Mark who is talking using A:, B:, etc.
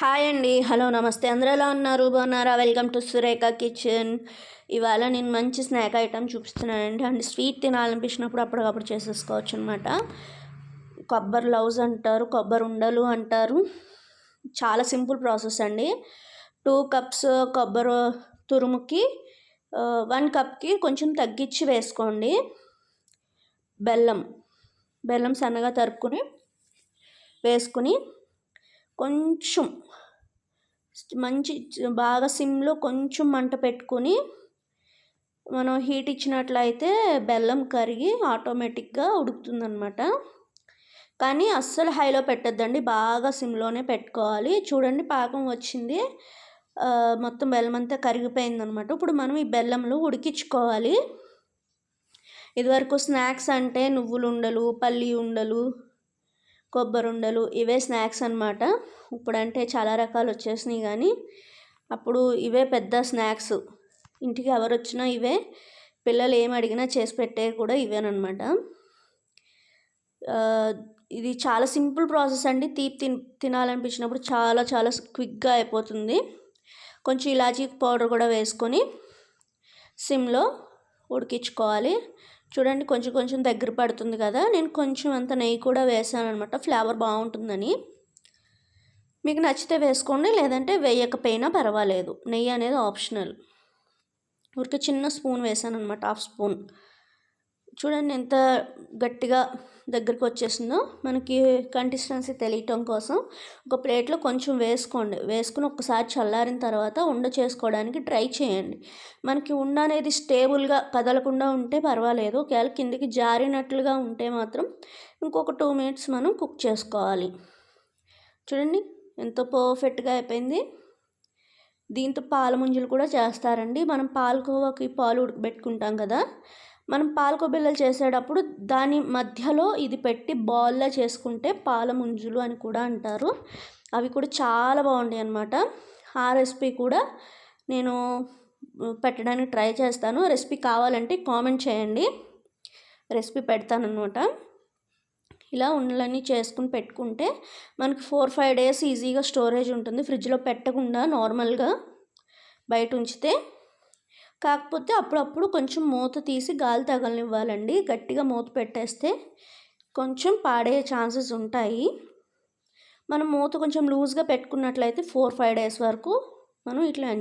A: Hi అండి. Hello నమస్తే. అందరూ ఎలా ఉన్నారు? బాగున్నారా? Welcome to Surekha kitchen. ఇవాళ నేను మంచి స్నాక్ ఐటమ్ చూపిస్తున్నానండి. అండ్ స్వీట్ తినాలనిపించినప్పుడు అప్పటికప్పుడు చేసేసుకోవచ్చు అనమాట కొబ్బరి లవ్స్ అంటారు కొబ్బరి ఉండలు అంటారు. చాలా సింపుల్ ప్రాసెస్ అండి. టూ కప్స్ కొబ్బరి తురుముకి వన్ కప్కి కొంచెం తగ్గించి వేసుకోండి. బెల్లం బెల్లం సన్నగా తరుక్కుని వేసుకుని కొంచెం మంచి బాగా సిమ్లో కొంచెం మంట పెట్టుకొని మనం హీట్ ఇచ్చినట్లయితే బెల్లం కరిగి ఆటోమేటిక్గా ఉడుకుతుందనమాట కానీ అస్సలు హైలో పెట్టద్దండి బాగా సిమ్లోనే పెట్టుకోవాలి. చూడండి పాకం వచ్చింది. మొత్తం బెల్లం అంతా కరిగిపోయిందనమాట ఇప్పుడు మనం ఈ బెల్లంలో ఉడికించుకోవాలి. ఇదివరకు స్నాక్స్ అంటే నువ్వులు ఉండలు పల్లి ఉండలు కొబ్బరి ఉండలు ఇవే స్నాక్స్ అనమాట ఇప్పుడంటే చాలా రకాలు వచ్చేసినాయి కానీ అప్పుడు ఇవే పెద్ద స్నాక్స్. ఇంటికి ఎవరు వచ్చినా ఇవే. పిల్లలు ఏం అడిగినా చేసి పెట్టే కూడా ఇవేనమాట ఇది చాలా సింపుల్ ప్రాసెస్ అండి. తీపి తిన్ తినాలనిపించినప్పుడు చాలా చాలా క్విక్గా అయిపోతుంది. కొంచెం ఇలాచీ పౌడర్ కూడా వేసుకొని సిమ్లో ఉడికించుకోవాలి. చూడండి కొంచెం కొంచెం దగ్గర పడుతుంది కదా. నేను కొంచెం అంత నెయ్యి కూడా వేసాను అనమాట ఫ్లేవర్ బాగుంటుందని. మీకు నచ్చితే వేసుకోండి లేదంటే వేయకపోయినా పర్వాలేదు. నెయ్యి అనేది ఆప్షనల్. ఊరికే చిన్న స్పూన్ వేసాను అనమాట హాఫ్ స్పూన్. చూడండి ఎంత గట్టిగా దగ్గరికి వచ్చేసిందో. మనకి కన్సిస్టెన్సీ తెలియటం కోసం ఒక ప్లేట్లో కొంచెం వేసుకోండి. వేసుకుని ఒకసారి చల్లారిన తర్వాత ఉండ చేసుకోవడానికి ట్రై చేయండి. మనకి ఉండ అనేది స్టేబుల్గా కదలకుండా ఉంటే పర్వాలేదు. ఒకవేళ కిందికి జారినట్లుగా ఉంటే మాత్రం ఇంకొక టూ మినిట్స్ మనం కుక్ చేసుకోవాలి. చూడండి ఎంతో పర్ఫెక్ట్గా అయిపోయింది. దీంతో పాల ముంజలు కూడా చేస్తారండి. మనం పాలకోవాకి పాలు ఉడకబెట్టుకుంటాం కదా. మనం పాలకో బిళ్ళలు చేసేటప్పుడు దాని మధ్యలో ఇది పెట్టి బాల్లా చేసుకుంటే పాల ముంజులు అని కూడా అంటారు. అవి కూడా చాలా బాగుంటాయి అన్నమాట. ఆ రెసిపీ కూడా నేను పెట్టడానికి ట్రై చేస్తాను. రెసిపీ కావాలంటే కామెంట్ చేయండి. రెసిపీ పెడతానమాట ఇలా ఉండలన్నీ చేసుకుని పెట్టుకుంటే మనకి ఫోర్ ఫైవ్ డేస్ ఈజీగా స్టోరేజ్ ఉంటుంది. ఫ్రిడ్జ్లో పెట్టకుండా నార్మల్గా బయట ఉంచితే కాకపోతే అప్పుడప్పుడు కొంచెం మూత తీసి గాలి తగలనివ్వాలండి. గట్టిగా మూత పెట్టేస్తే కొంచెం పాడే ఛాన్సెస్ ఉంటాయి. మనం మూత కొంచెం లూజ్గా పెట్టుకున్నట్లయితే ఫోర్ ఫైవ్ డేస్ వరకు మనం ఇట్లా ఎంజాయ్